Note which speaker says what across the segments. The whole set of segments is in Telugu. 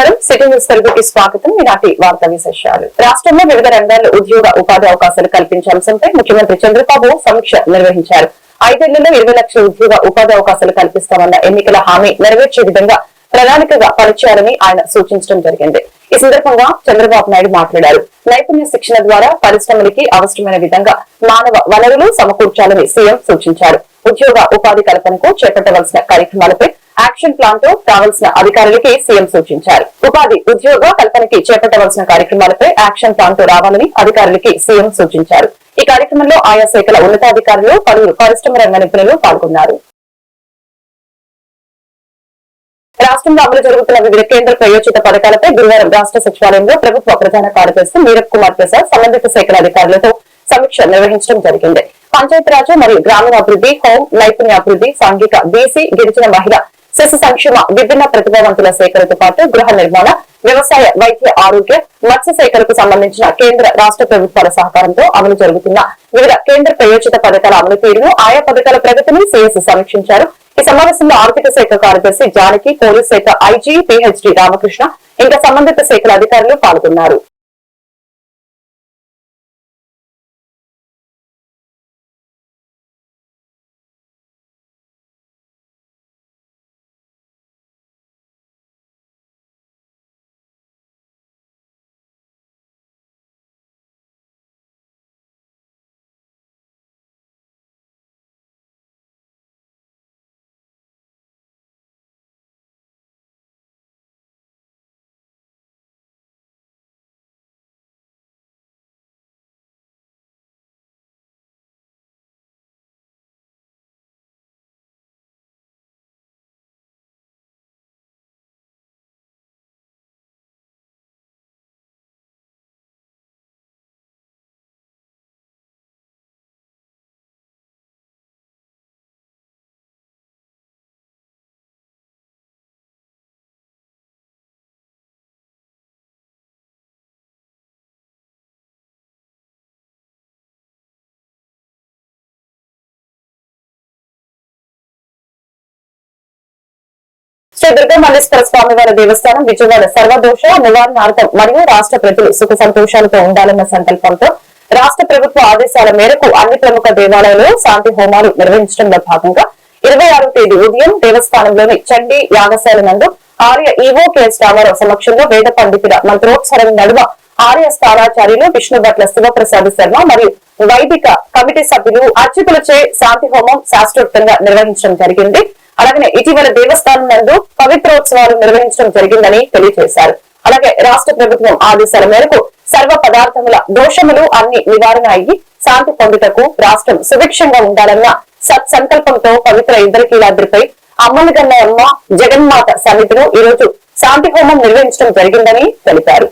Speaker 1: నమస్కారం. సిటీ న్యూస్ తెలుగుకి స్వాగతం. ఈనాటి వార్తా విశేషాలు. రాష్ట్రంలో వివిధ రంగాల్లో ఉద్యోగ ఉపాధి అవకాశాలు కల్పించే అంశంపై ముఖ్యమంత్రి చంద్రబాబు సమీక్ష నిర్వహించారు. ఐదేళ్ళలో ఇరవై లక్షల ఉద్యోగ ఉపాధి అవకాశాలు కల్పిస్తామన్న ఎన్నికల హామీ నెరవేర్చే విధంగా ప్రణాళికగా పనిచేయాలని ఆయన సూచించడం జరిగింది. ఈ సందర్భంగా చంద్రబాబు నాయుడు మాట్లాడారు. నైపుణ్య శిక్షణ ద్వారా పరిశ్రమలకి అవసరమైన విధంగా మానవ వనరులు సమకూర్చాలని సీఎం సూచించారు. ఉద్యోగ ఉపాధి కల్పనకు చేపట్టవలసిన కార్యక్రమాలపై యాక్షన్ ప్లాన్తో కావలసిన అధికారులకి సీఎం సూచించారు. ఉపాధి ఉద్యోగ కల్పనకి చేపట్టవలసిన కార్యక్రమాలపై యాక్షన్ ప్లాన్తో రావాలని అధికారులకి సీఎం సూచించారు. ఈ కార్యక్రమంలో ఆయా శాఖల ఉన్నతాధికారులు పలువురు పరిశ్రమ రంగ నిపుణులు పాల్గొన్నారు. రాష్ట్రంలో అమలు జరుగుతున్న వివిధ కేంద్ర ప్రయోజిత పథకాలపై గురువారం రాష్ట్ర సచివాలయంలో ప్రభుత్వ ప్రధాన కార్యదర్శి మీరప్ కుమార్ ప్రసాద్ సంబంధిత శాఖల అధికారులతో సమీక్ష నిర్వహించడం జరిగింది. పంచాయతీరాజ్ మరియు గ్రామీణాభివృద్ధి హోం నైపుణ్యాభివృద్ధి సాంఘిక బీసీ గిరిజన మహిళ శిశు సంక్షేమ విభిన్న ప్రతిభావంతుల సేకరణతో పాటు గృహ నిర్మాణ వ్యవసాయ వైద్య ఆరోగ్య మత్స్య శాఖలకు సంబంధించిన కేంద్ర రాష్ట్ర ప్రభుత్వాల సహకారంతో అమలు జరుగుతున్న వివిధ కేంద్ర ప్రయోజిత పథకాల అమలు తీరును ఆయా పథకాల ప్రగతిని సీఎస్ సమీక్షించారు. ఈ సమావేశంలో ఆర్థిక శాఖ కార్యదర్శి జానకి పోలీస్ శాఖ ఐజీ పిహెచ్డి రామకృష్ణ ఇంకా సంబంధిత శాఖల అధికారులు పాల్గొన్నారు. దుర్గా మల్లేశ్వర స్వామి వారి దేవస్థానం విజయవాడ సర్వదోష నివారణార్థం మరియు రాష్ట్ర ప్రజలు సుఖ సంతోషాలతో ఉండాలన్న సంకల్పంతో రాష్ట్ర ప్రభుత్వ ఆదేశాల మేరకు అన్ని ప్రముఖ దేవాలయాల్లో శాంతి హోమాలు నిర్వహించడంలో భాగంగా ఇరవై ఆరో తేదీ ఉదయం దేవస్థానంలోని చండీ యాగశాల నందు ఆర్య ఈవో కెఎస్ రామారావు సమక్షంలో వేద పండితుల మంత్రోత్సరం నడుమ ఆర్య స్థానాచార్యులు విష్ణుభట్ల శివప్రసాద్ శర్మ మరియు వైదిక కమిటీ సభ్యులు అర్చకులచే శాంతి హోమం శాస్త్రోక్తంగా నిర్వహించడం జరిగింది. అలాగే ఇటీవల దేవస్థానం నందు పవిత్రోత్సవాలు నిర్వహించడం జరిగిందని తెలియజేశారు. అలాగే రాష్ట్ర ప్రభుత్వం ఆదేశాల మేరకు సర్వ పదార్థముల దోషములు అన్ని నివారణ అయ్యి శాంతి పొందుటకు రాష్ట్రం సుభిక్షంగా ఉండాలన్న సత్సంకల్పంతో పవిత్ర ఇంద్రకీలాద్రిపై అమ్మలగన్నయమ్మ జగన్మాత సమితిలో ఈ రోజు శాంతి హోమం నిర్వహించడం జరిగిందని తెలిపారు.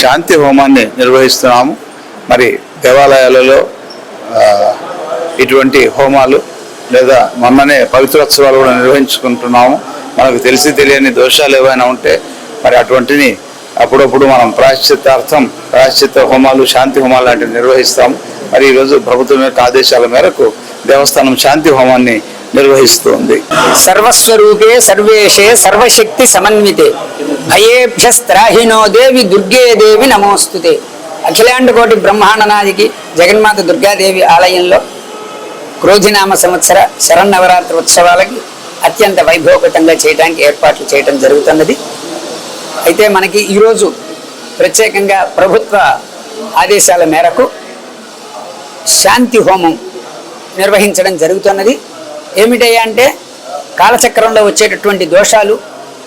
Speaker 2: శాంతి హోమాన్ని నిర్వహిస్తున్నాము. మరి దేవాలయాలలో ఇటువంటి హోమాలు లేదా మొన్ననే పవిత్రోత్సవాలు కూడా నిర్వహించుకుంటున్నాము. మనకు తెలిసి తెలియని దోషాలు ఏవైనా ఉంటే మరి అటువంటిని అప్పుడప్పుడు మనం ప్రాయశ్చిత్తార్థం ప్రాశ్చిత్య హోమాలు శాంతి హోమాలు లాంటివి నిర్వహిస్తాము. మరి ఈరోజు ప్రభుత్వం యొక్క ఆదేశాల మేరకు దేవస్థానం శాంతి హోమాన్ని నిర్వహిస్తోంది.
Speaker 3: సర్వస్వరూపే సర్వేషే సర్వశక్తి సమన్వితే. భయేభ్యస్త్రాహినో దేవి దుర్గే దేవి నమోస్తుతే. అఖిలాండ కోటి బ్రహ్మాండనాదికి జగన్మాత దుర్గాదేవి ఆలయంలో క్రోధినామ సంవత్సర శరన్నవరాత్రి ఉత్సవాలకి అత్యంత వైభవపతంగా చేయడానికి ఏర్పాట్లు చేయడం జరుగుతున్నది. అయితే మనకి ఈరోజు ప్రత్యేకంగా ప్రభుత్వ ఆదేశాల మేరకు శాంతి హోమం నిర్వహించడం జరుగుతున్నది. ఏమిటయ్యా అంటే కాలచక్రంలో వచ్చేటటువంటి దోషాలు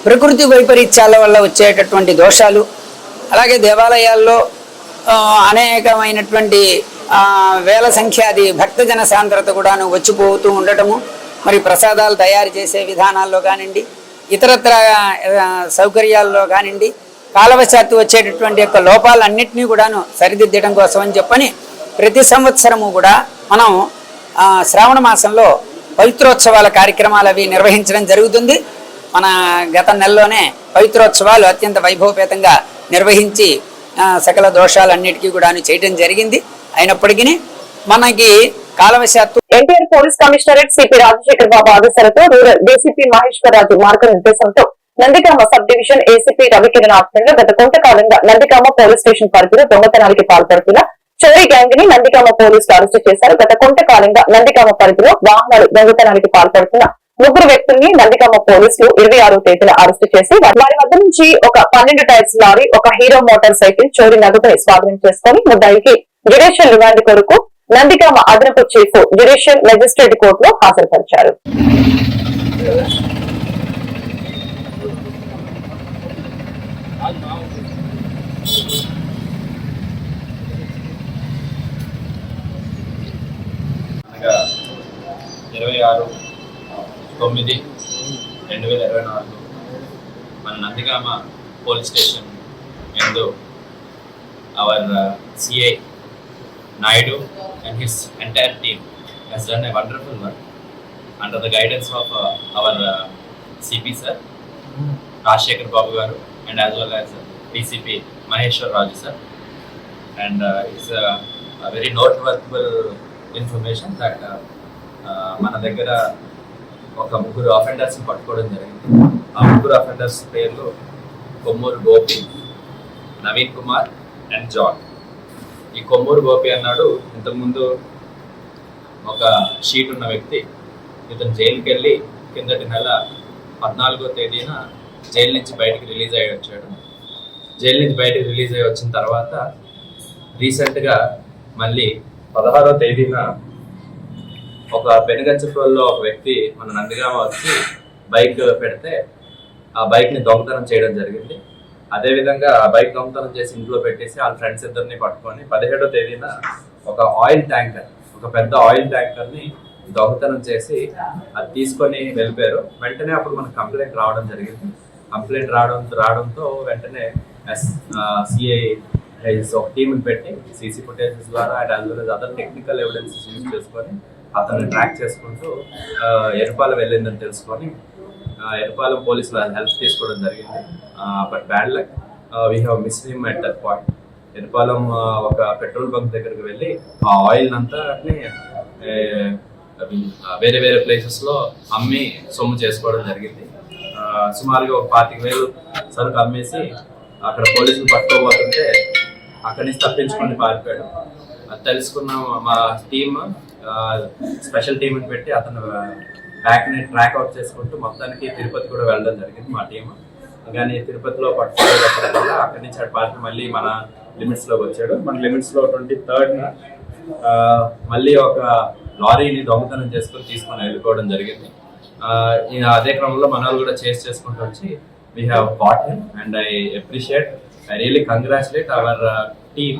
Speaker 3: ప్రకృతి వైపరీత్యాల వల్ల వచ్చేటటువంటి దోషాలు అలాగే దేవాలయాల్లో అనేకమైనటువంటి వేల సంఖ్యాది భక్తజన సాంద్రత కూడాను వచ్చిపోతూ ఉండటము మరి ప్రసాదాలు తయారు చేసే విధానాల్లో కానివ్వండి ఇతరత్ర సౌకర్యాల్లో కానివ్వండి కాలవశాత్తు వచ్చేటటువంటి యొక్క లోపాలన్నింటినీ కూడాను సరిదిద్దడం కోసం అని చెప్పని ప్రతి సంవత్సరము కూడా మనం శ్రావణ మాసంలో పవిత్రోత్సవాల కార్యక్రమాలు అవి నిర్వహించడం జరుగుతుంది. మన గత నెలలోనే పవిత్రోత్సవాలు అత్యంత వైభవపేతంగా నిర్వహించి సకల దోషాలన్నిటికీ కూడా చేయడం జరిగింది. అయినప్పటికీ మనకి కాలవశాత్తు
Speaker 1: NTR police commissionerate CP Rajasekhar Babu ఆదేశాలతో rural DCP Maheshwar Raju మార్గనిర్దేశంతో Nandigama sub division ACP Ravikiran ఆధ్వర్యంలో గత కొంతకాలంగా నందిగామ పోలీస్ స్టేషన్ పరిధిలో దొంగతనానికి పాల్పడుతున్న చోరీ గ్యాంగ్ని నందికామ పోలీసులు అరెస్టు చేశారు. గత కొంతకాలంగా నందికామ పరిధిలో వాహనాలు దొంగతనానికి పాల్పడుతున్న ముగ్గురు వ్యక్తుల్ని నందికామ పోలీసులు ఇరవై ఆరో తేదీన అరెస్టు చేసి వారి వద్ద నుంచి ఒక పన్నెండు టైర్స్ లారీ ఒక హీరో మోటార్ సైకిల్ చోరీ నగదుని స్వాధీనం చేసుకుని ముద్దాయికి జ్యుడిషియల్ రిమాండ్ కొరకు నందికామ అదనపు చీఫ్ జ్యుడిషియల్ మెజిస్ట్రేట్ కోర్టులో హాజరుపరిచారు.
Speaker 4: అనగా ఇరవై ఆరు తొమ్మిది రెండు వేల ఇరవై నాలుగు మన Nandigama police station and our CI Naidu and his entire team has done a wonderful work under the guidance of uh, our uh, CP sir, Rajshekhar Babu garu, and as well as DCP Maheshwar Raju sir. And uh, it's a, a very noteworthy information that uh, uh, మన దగ్గర ఒక ముగ్గురు అఫెండర్స్ని పట్టుకోవడం జరిగింది. ఆ ముగ్గురు అఫెండర్స్ పేర్లు కొమ్మూరు గోపి నవీన్ కుమార్ అండ్ జాన్. ఈ కొమ్మూరు గోపి అన్నాడు ఇంతకుముందు ఒక షీట్ ఉన్న వ్యక్తి ఇతను జైలుకి వెళ్ళి కిందటి నెల పద్నాలుగో తేదీన జైలు నుంచి బయటికి రిలీజ్ అయ్యి వచ్చాడు. జైలు నుంచి బయటికి రిలీజ్ అయ్యి వచ్చిన తర్వాత రీసెంట్గా మళ్ళీ పదహారో తేదీన ఒక పెనుగచ్చపల్లిలో ఒక వ్యక్తి మన నందిగామ వచ్చి బైక్ పెడితే ఆ బైక్ని దొంగతనం చేయడం జరిగింది. అదేవిధంగా ఆ బైక్ దొంగతనం చేసి ఇంట్లో పెట్టేసి వాళ్ళ ఫ్రెండ్స్ ఇద్దరిని పట్టుకొని పదిహేడో తేదీన ఒక ఆయిల్ ట్యాంకర్ ఒక పెద్ద ఆయిల్ ట్యాంకర్ని దొంగతనం చేసి అది తీసుకొని వెళ్ళిపోయారు. వెంటనే అప్పుడు మనకు కంప్లైంట్ రావడం జరిగింది. కంప్లైంట్ రావడం రావడంతో వెంటనే ఎస్ సిఐ ఒక టీంని పెట్టి సీసీ ఫుటేజెస్ ద్వారా అండ్ అందులో అదర్ టెక్నికల్ ఎవిడెన్సెస్ యూజ్ చేసుకొని అతన్ని ట్రాక్ చేసుకుంటూ ఎరుపాలెం ఎరుపాల వెళ్ళిందని తెలుసుకొని ఎరుపాలెం పోలీసులు హెల్ప్ తీసుకోవడం జరిగింది. But bad luck we have miss him at that point Erupalem ఒక పెట్రోల్ బంక్ దగ్గరికి వెళ్ళి ఆ ఆయిల్ అంతా వేరే వేరే ప్లేసెస్లో అమ్మి సొమ్ము చేసుకోవడం జరిగింది. సుమారుగా ఒక పాతిక వేలు సరుకు అమ్మేసి అక్కడ పోలీసులు పట్టుకోబోతుంటే అక్కడి నుంచి తప్పించుకొని పారిపోయాడు. అది తెలుసుకున్న మా టీమ్ స్పెషల్ టీంని పెట్టి అతను బ్యాక్ని ట్రాక్ అవుట్ చేసుకుంటూ మొత్తానికి తిరుపతి కూడా వెళ్ళడం జరిగింది మా టీం కానీ తిరుపతిలో పట్టుకోవడం అక్కడి నుంచి అటు పార్టీ మళ్ళీ మన లిమిట్స్లోకి వచ్చాడు. మన లిమిట్స్లో ట్వంటీ థర్డ్ మళ్ళీ ఒక లారీని దొంగతనం చేసుకొని తీసుకొని వెళ్ళిపోవడం జరిగింది. అదే క్రమంలో మన వాళ్ళు కూడా చేస్ చేసుకుంటూ వచ్చి we have bought him and I appreciate I really congratulate our team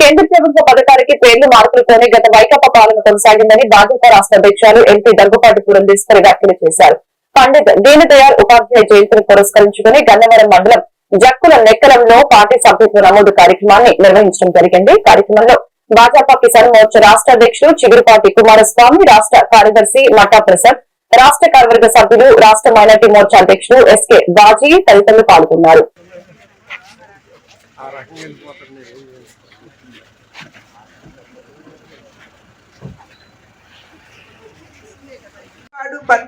Speaker 1: కేంద్ర ప్రభుత్వ పథకాలకి పేర్లు మార్పులతోనే గత వైకాపా పాలన కొనసాగిందని భాజపా రాష్ట్ర అధ్యక్షులు ఎంపీ దగ్గుపాటి పురంధేశ్వరి వ్యాఖ్యలు చేశారు. పండిత్ దీనదయాళ్ ఉపాధ్యాయ జయంతిని పురస్కరించుకుని గన్నవరం మండలం జక్కుల నెక్కలంలో పార్టీ సభ్యత్వ నమోదు కార్యక్రమాన్ని నిర్వహించడం జరిగింది. కార్యక్రమంలో భాజపా కిసాన్ మోర్చా రాష్ట్ర అధ్యక్షుడు చిగురుపాటి కుమారస్వామి రాష్ట్ర కార్యదర్శి మట్టా ప్రసాద్ రాష్ట్ర కార్యవర్గ సభ్యులు రాష్ట్ర మైనార్టీ మోర్చా అధ్యక్షుడు ఎస్కే బాజీ తదితరులు పాల్గొన్నారు.
Speaker 5: ఆ రకంగా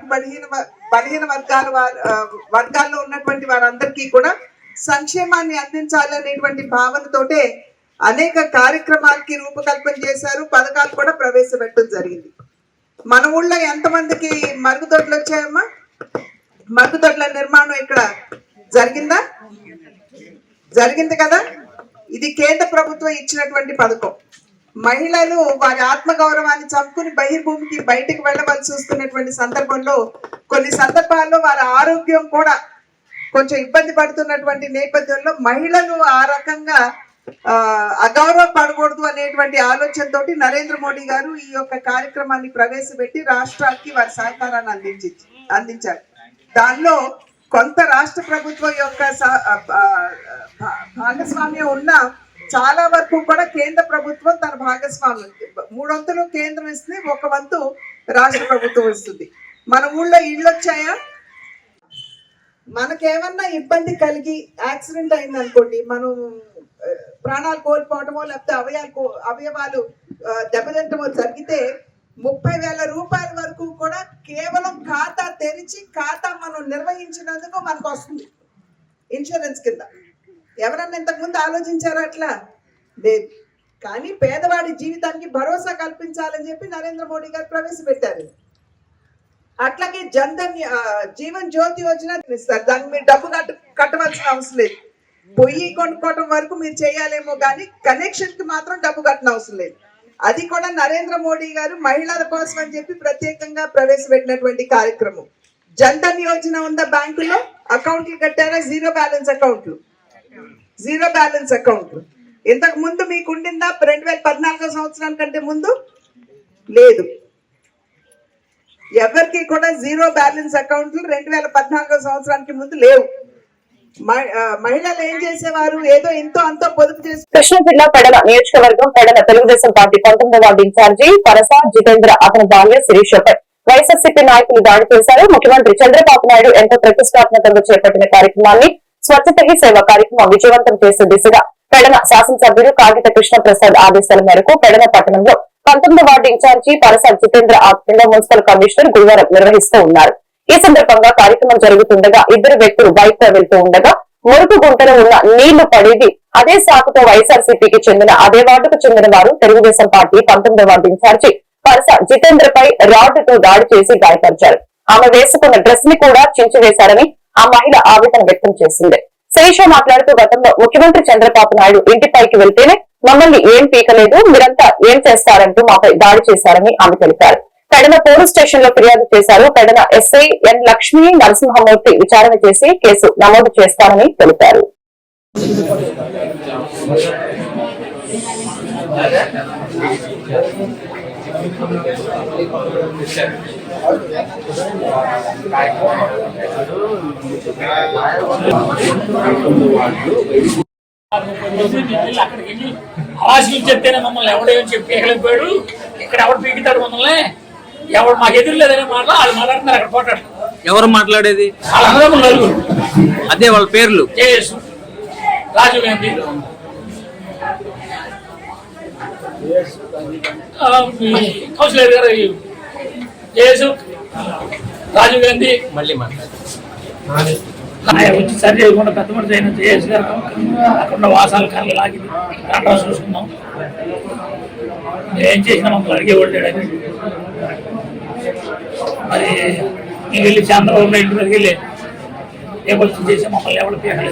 Speaker 5: బలహీన వ- బలహీన వర్గాల వారు వర్గాల్లో ఉన్నటువంటి వారందరికీ కూడా సంక్షేమాన్ని అందించాలనేటువంటి భావనతోటే అనేక కార్యక్రమాలకి రూపకల్పన చేశారు పథకాలు కూడా ప్రవేశపెట్టడం జరిగింది. మన ఊళ్ళో ఎంతమందికి మరుగుదొడ్లు వచ్చాయమ్మా? మరుగుదొడ్ల నిర్మాణం ఇక్కడ జరిగిందా? జరిగింది కదా? ఇది కేంద్ర ప్రభుత్వం ఇచ్చినటువంటి పథకం. మహిళలు వారి ఆత్మగౌరవాన్ని చంపుకుని బహిర్భూమికి బయటకు వెళ్ళవలసి వస్తున్నటువంటి సందర్భంలో కొన్ని సందర్భాల్లో వారి ఆరోగ్యం కూడా కొంచెం ఇబ్బంది పడుతున్నటువంటి నేపథ్యంలో మహిళలు ఆ రకంగా ఆ, అగౌరవపడకూడదు అనేటువంటి ఆలోచనతోటి నరేంద్ర మోడీ గారు ఈ యొక్క కార్యక్రమాన్ని ప్రవేశపెట్టి రాష్ట్రానికి వారి సహకారాన్ని అందించి అందించారు. దానిలో కొంత రాష్ట్ర ప్రభుత్వం యొక్క భాగస్వామ్యం ఉన్న చాలా వరకు కూడా కేంద్ర ప్రభుత్వం తన భాగస్వామ్యం మూడొంతులు కేంద్రం ఇస్తుంది ఒక వంతు రాష్ట్ర ప్రభుత్వం ఇస్తుంది. మన ఊళ్ళో ఇళ్ళు వచ్చాయా? మనకేమన్నా ఇబ్బంది కలిగి యాక్సిడెంట్ అయింది అనుకోండి మనం ప్రాణాలు కోల్పోవటమో లేకపోతే అవయాలు కో- అవయవాలు దెబ్బతింటమో జరిగితే ముప్పై వేల రూపాయల వరకు కూడా కేవలం ఖాతా తెరిచి ఖాతా మనం నిర్వహించినందుకు మనకు వస్తుంది ఇన్సూరెన్స్ కింద. ఎవరన్నా ఇంతకుముందు ఆలోచించారా అట్లా? లేదు. కానీ పేదవాడి జీవితానికి భరోసా కల్పించాలని చెప్పి నరేంద్ర మోడీ గారు ప్రవేశపెట్టారు. అట్లాగే జన్ధన్ జీవన్ జ్యోతి యోజన ఇస్తారు దానికి మీరు డబ్బు కట్ట కట్టవలసిన అవసరం లేదు. పొయ్యి కొనుక్కోవటం వరకు మీరు చేయాలేమో కానీ కనెక్షన్కి మాత్రం డబ్బు కట్టిన అవసరం లేదు. అది కూడా నరేంద్ర మోడీ గారు మహిళల కోసం అని చెప్పి ప్రత్యేకంగా ప్రవేశపెట్టినటువంటి కార్యక్రమం. జన్ధన్ యోజన ఉందా బ్యాంకులో? అకౌంట్లు కట్టారా? జీరో బ్యాలెన్స్ అకౌంట్లు. Zero balance account. ఇంతకు ముందు మీకు ఉండిందా? రెండు వేల పద్నాలుగో సంవత్సరం కంటే ముందు? లేదు. ఎవరికి కూడా జీరో బ్యాలెన్స్ అకౌంట్లు రెండు వేల పద్నాలుగో సంవత్సరానికి ముందు లేవు. మహిళలు ఏం చేసేవారు? ఏదో ఎంతో అంతో పొదుపు చేసి
Speaker 1: కృష్ణా జిల్లా పెడల నియోజకవర్గం పెడల తెలుగుదేశం పార్టీ పంతొమ్మిదవ ward in charge Parasa Jitendra అతని భార్య శిరీషపై వైఎస్ఆర్సీపీ నాయకులు దాడి చేశారు. ముఖ్యమంత్రి చంద్రబాబు నాయుడు ఎంతో ప్రతిష్టాత్మకంగా చేపట్టిన కార్యక్రమాన్ని స్వచ్ఛతకి సేవ కార్యక్రమం విజయవంతం చేసే దిశగా పెడన శాసనసభ్యులు కాగిత కృష్ణ ప్రసాద్ ఆదేశాల మేరకు పెడన పట్టణంలో పంతొమ్మిది వార్డు ఇన్ఛార్జి పరసాద్ జితేంద్ర ఆధ్వర్యంలో మున్సిపల్ కమిషనర్ గురువారం నిర్వహిస్తూ ఉన్నారు. ఈ సందర్భంగా కార్యక్రమం జరుగుతుండగా ఇద్దరు వ్యక్తులు బైక్లో వెళ్తూ ఉండగా మురుగు గుంటలో ఉన్న నీళ్ళు పడేది అదే సాకుతో వైఎస్ఆర్సీపీకి చెందిన అదే వార్డుకు చెందిన వారు తెలుగుదేశం పార్టీ పంతొమ్మిది వార్డు ఇన్ఛార్జి పరస జితేంద్రపై రాడ్డుతో దాడి చేసి గాయపరిచారు. ఆమె వేసుకున్న డ్రెస్ని కూడా చించివేశారని ఆ మహిళ ఆవేదన వ్యక్తం చేసింది. శేష మాట్లాడుతూ గతంలో ముఖ్యమంత్రి చంద్రబాబు నాయుడు ఇంటిపైకి వెళ్తేనే మమ్మల్ని ఏం పీకలేదు మీరంతా ఏం చేస్తారంటూ మాపై దాడి చేశారని ఆమె తెలిపారు. కడన పోలీస్ స్టేషన్లో ఫిర్యాదు చేశారు. కడన ఎస్ఐ ఎన్ లక్ష్మి నరసింహమూర్తి విచారణ చేసి కేసు నమోదు చేస్తారని తెలిపారు.
Speaker 6: అక్కడికి వెళ్ళి ఆశలు చెప్తేనే మమ్మల్ని ఎవడేమని చెప్పి పీకలేకపోయాడు ఇక్కడ ఎవడు పీకుతాడు మమ్మల్ని? ఎవడు మాకు ఎదురు లేదనే మాట వాళ్ళు మాట్లాడుతున్నారు అక్కడ పోటాడు
Speaker 7: ఎవరు మాట్లాడేది?
Speaker 6: వాళ్ళ అన్నదమ్ములు నలుగురు.
Speaker 7: అదే వాళ్ళ పేర్లు.
Speaker 6: రాజీవ్ గాంధీ. కౌన్సిలర్ గారు జేఎస్ రాజీవ్ గాంధీ.
Speaker 7: మళ్ళీ
Speaker 6: వచ్చి సరి చేయకుండా పెద్ద మనిషి అయిన జేఎస్ గారు అక్కడ వాసాల కర్రలు లాగి దండా చూసుకున్నాం ఏం చేసినా మమ్మల్ని అడిగేవాడు లేడని మరి నేను వెళ్ళి చంద్రబాబు నాయుడు మీదకి వెళ్ళి ఏమొచ్చి చేసి మమ్మల్ని ఎవరు అంటే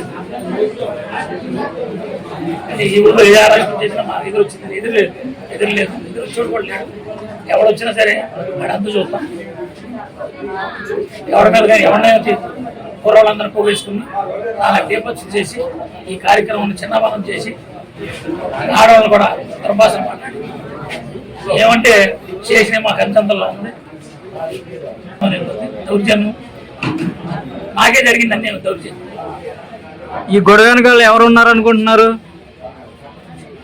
Speaker 6: ఈ ఊళ్ళో ఏ ఆరాధన చేసినా మాకు ఎదురు వచ్చింది ఎదురు లేదు ఎదురు లేదు ఎదురు చూడకూడదు లేడు. ఎవడు వచ్చినా సరే వాడు అందు చూస్తాం. ఎవరి మీద కానీ ఎవరినైనా కుర్రవాళ్ళందరూ పోగేసుకుని అలా దీపచ్చు చేసి ఈ కార్యక్రమం చిన్నపానం చేసి ఆడవాళ్ళు కూడా దుర్భాషణ మాట్లాడి ఏమంటే చేసిన మాకు అంతంతలో ఉంది. దౌర్జన్యం. నాకే జరిగిందని నేను దౌర్జన్యం.
Speaker 7: ఈ గొడవ వెనకాల ఎవరు ఉన్నారు అనుకుంటున్నారు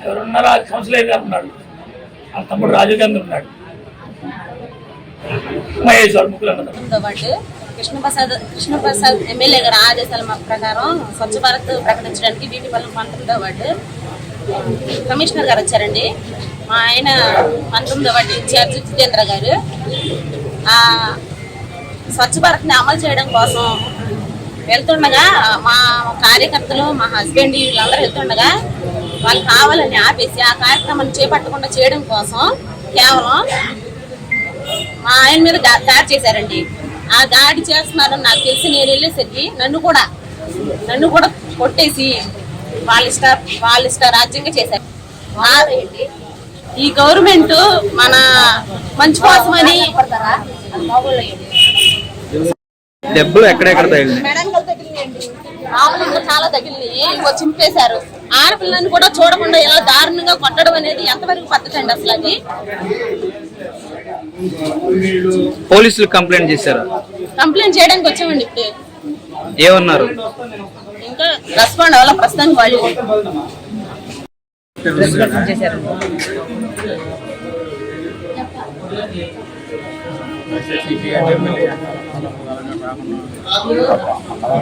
Speaker 6: ఎవరున్నారో ఆ కౌన్సిలర్ గారు ఉన్నాడు. ఆ తమ్ముడు రాజు గాంధీ ఉన్నాడు. మహేష్ వాళ్ళు ముగ్గురు ఉన్నారు
Speaker 8: కృష్ణప్రసాద్ కృష్ణప్రసాద్ ఎమ్మెల్యే గారి ఆదేశాల ప్రకారం స్వచ్ఛ భారత్ ప్రకటించడానికి డ్యూటీ వల్ల పంతొమ్మిదో వార్డు కమిషనర్ గారు వచ్చారండి. మా ఆయన పంతొమ్మిదో వార్డు ఇన్ఛార్జ్ జితేంద్ర గారు. ఆ స్వచ్ఛ భారత్ని అమలు చేయడం కోసం వెళ్తుండగా మా కార్యకర్తలు మా హస్బెండ్ వీళ్ళందరూ వెళ్తుండగా వాళ్ళు కావాలని ఆపేసి ఆ కార్యక్రమాన్ని చేపట్టకుండా చేయడం కోసం కేవలం మా ఆయన మీద దాడి చేశారండి. ఆ దాడి చేస్తున్నారని నాకు తెలిసి నేను వెళ్ళేసరికి నన్ను కూడా నన్ను కూడా కొట్టేసి వాళ్ళ ఇష్ట వాళ్ళ ఇష్ట రాజ్యంగా చేశారు. ఈ గవర్నమెంట్ మన మంచి కోసమని
Speaker 7: దెబ్బలు ఎక్కడెక్కడ తగిలినాయి?
Speaker 8: ఇంకా చాలా తగిలినాయి. చింపేశారు. ఆడపిల్లని కూడా చూడకుండా ఇలా దారుణంగా కొట్టడం అనేది ఎంతవరకు పద్ధతి అండి అసలు అది?
Speaker 7: పోలీసులు కంప్లైంట్ చేశారు?
Speaker 8: కంప్లైంట్ చేయడానికి వచ్చామండి ఇప్పుడు.
Speaker 7: ఏమన్నారు?
Speaker 8: ఇంకా రెస్పాండ్ అవ్వాలి ప్రస్తుతానికి వాళ్ళు?
Speaker 9: అవసరమైతే